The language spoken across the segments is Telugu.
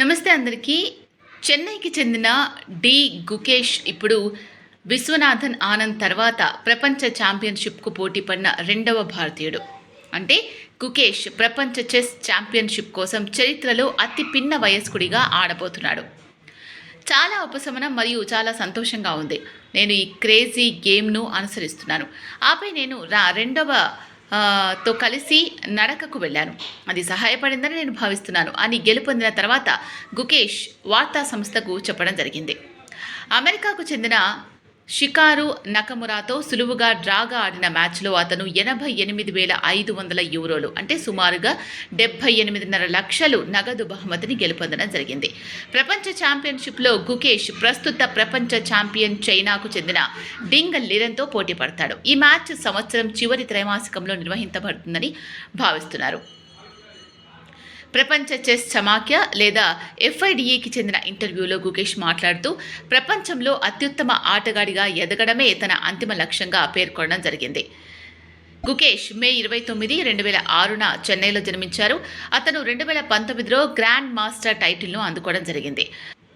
నమస్తే అందరికీ. చెన్నైకి చెందిన డి గుకేష్ ఇప్పుడు విశ్వనాథన్ ఆనంద్ తర్వాత ప్రపంచ ఛాంపియన్షిప్కు పోటీ పడిన రెండవ భారతీయుడు. అంటే గుకేష్ ప్రపంచ చెస్ ఛాంపియన్షిప్ కోసం చరిత్రలో అతి పిన్న వయస్కుడిగా ఆడబోతున్నాడు. చాలా ఉపశమనం మరియు చాలా సంతోషంగా ఉంది. నేను ఈ క్రేజీ గేమ్ను అనుసరిస్తున్నాను. ఆపై నేను రా రెండవ తో కలిసి నడకకు వెళ్ళాను. అది సహాయపడిందని నేను భావిస్తున్నాను. అని గెలుపొందిన తర్వాత గుకేష్ వార్తా సంస్థకు చెప్పడం జరిగింది. అమెరికాకు చెందిన షికారు నకమురాతో సులువుగా డ్రాగా ఆడిన మ్యాచ్లో అతను ఎనభై ఎనిమిది వేల ఐదు వందల యూరోలు అంటే సుమారుగా డెబ్బై ఎనిమిదిన్నర లక్షలు నగదు బహుమతిని గెలుపొందడం జరిగింది. ప్రపంచ ఛాంపియన్షిప్లో గుకేష్ ప్రస్తుత ప్రపంచ ఛాంపియన్ చైనాకు చెందిన డింగ్ లిరన్తో పోటీ పడతాడు. ఈ మ్యాచ్ సంవత్సరం చివరి త్రైమాసికంలో నిర్వహించబడుతుందని భావిస్తున్నారు. ప్రపంచ చెస్ సమాఖ్య లేదా ఎఫ్ఐడిఏకి చెందిన ఇంటర్వ్యూలో గుకేష్ మాట్లాడుతూ ప్రపంచంలో అత్యుత్తమ ఆటగాడిగా ఎదగడమే తన అంతిమ లక్ష్యంగా పేర్కొనడం జరిగింది. గుకేష్ మే ఇరవై తొమ్మిది రెండు వేల ఆరున చెన్నైలో జన్మించారు. అతను రెండు వేల పంతొమ్మిదిలో గ్రాండ్ మాస్టర్ టైటిల్ను అందుకోవడం జరిగింది.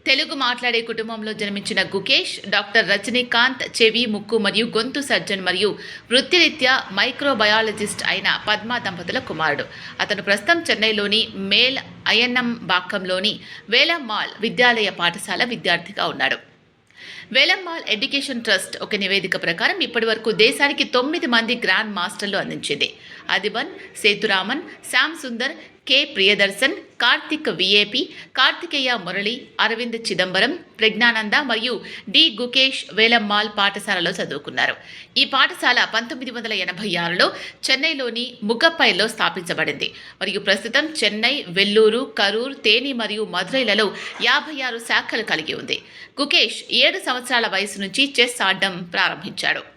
తెలుగు మాట్లాడే కుటుంబంలో జన్మించిన గుకేష్ డాక్టర్ రజనీకాంత్ చెవి ముక్కు మరియు గొంతు సర్జన్ మరియు వృత్తిరీత్యా మైక్రోబయాలజిస్ట్ అయిన పద్మ దంపతుల కుమారుడు. అతను ప్రస్తుతం చెన్నైలోని మేల్ అయన్నం బాక్కంలోని వేలమ్మాల్ విద్యాలయ పాఠశాల విద్యార్థిగా ఉన్నాడు. వేలమ్మాల్ ఎడ్యుకేషన్ ట్రస్ట్ ఒక నివేదిక ప్రకారం ఇప్పటివరకు దేశానికి తొమ్మిది మంది గ్రాండ్ మాస్టర్లు అందించింది. అదిబన్ సేతురామన్ శ్యామ్ సుందర్ కె. ప్రియదర్శన్ కార్తిక్ విఏపి కార్తికేయ మురళి అరవింద్ చిదంబరం ప్రజ్ఞానంద మరియు డి. గుకేష్ వేలమ్మాల్ పాఠశాలలో చదువుకున్నారు. ఈ పాఠశాల పంతొమ్మిది వందల ఎనభై ఆరులో చెన్నైలోని ముగ్గప్పైలో స్థాపించబడింది. మరియు ప్రస్తుతం చెన్నై వెల్లూరు కరూర్ తేని మరియు మదురైలలో యాభై ఆరు శాఖలు కలిగి ఉంది. గుకేష్ ఏడు సంవత్సరాల వయసు నుంచి చెస్ ఆడడం ప్రారంభించాడు.